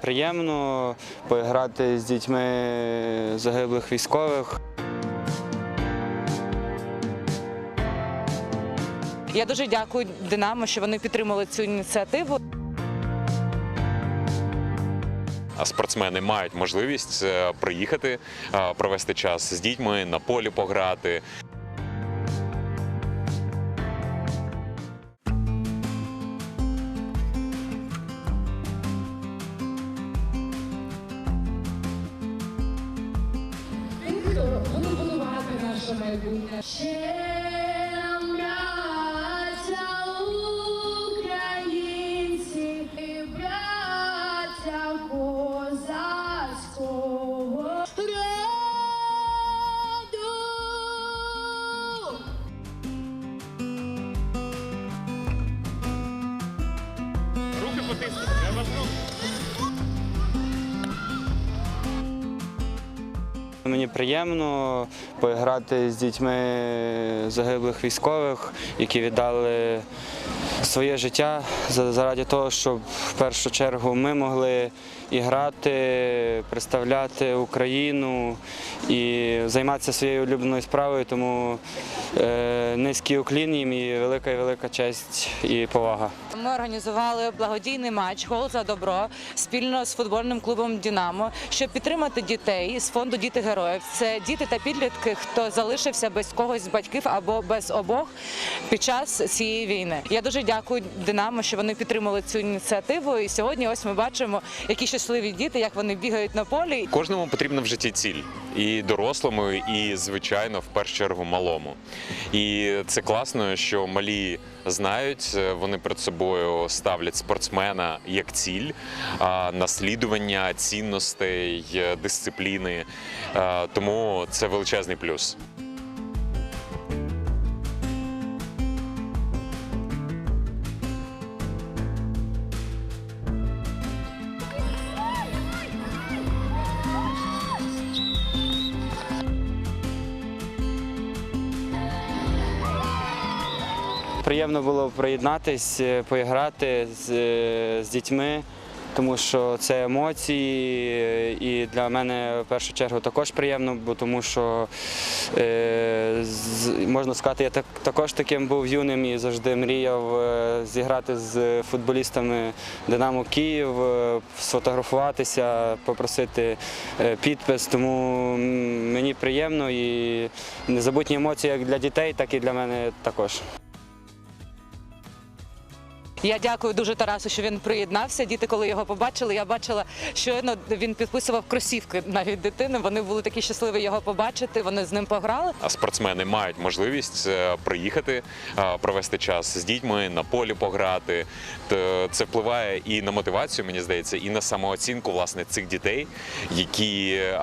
приємно поіграти з дітьми загиблих військових. Я дуже дякую Динамо, що вони підтримали цю ініціативу. Спортсмени мають можливість е, приїхати, е, провести час з дітьми, на полі пограти. Наше майбутнє. Ще нам, браття українці, і Мені приємно поіграти з дітьми загиблих військових, які віддали своє життя за- заради того, щоб в першу чергу ми могли і грати, представляти Україну і займатися своєю улюбленою справою. Тому е, низький уклін їм і велика і велика честь і повага. Ми організували благодійний матч Гол за добро спільно з футбольним клубом Дінамо, щоб підтримати дітей з фонду Діти героїв. Це діти та підлітки, хто залишився без когось з батьків або без обох під час цієї війни. Я дуже дякую Динамо, що вони підтримали цю ініціативу. І сьогодні ось ми бачимо, які щасливі діти, як вони бігають на полі. Кожному потрібна в житті ціль і дорослому, і звичайно, в першу чергу малому. І це класно, що малі знають, е, вони перед собою ставлять спортсмена як ціль, наслідування цінностей, е, дисципліни. Е, Тому це величезний плюс. Приємно було приєднатись, е, поіграти з, е, з дітьми, тому що це емоції, е, і для мене в першу чергу також приємно, бо тому що е, з- можна сказати, я так, також таким був юним і завжди мріяв зіграти з футболістами Динамо Київ, сфотографуватися, попросити підпис. Тому мені приємно і незабутні емоції як для дітей, так і для мене також. Я дякую дуже Тарасу, що він приєднався. Діти, коли його побачили, я бачила, щойно він підписував кросівки навіть дитини. Вони були такі щасливі його побачити. Вони з ним пограли. Спортсмени мають можливість е, приїхати, е, провести час з дітьми, на полі пограти. Це впливає і на мотивацію, мені здається, і на самооцінку власне цих дітей, які е,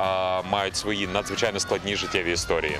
мають свої надзвичайно складні життєві історії.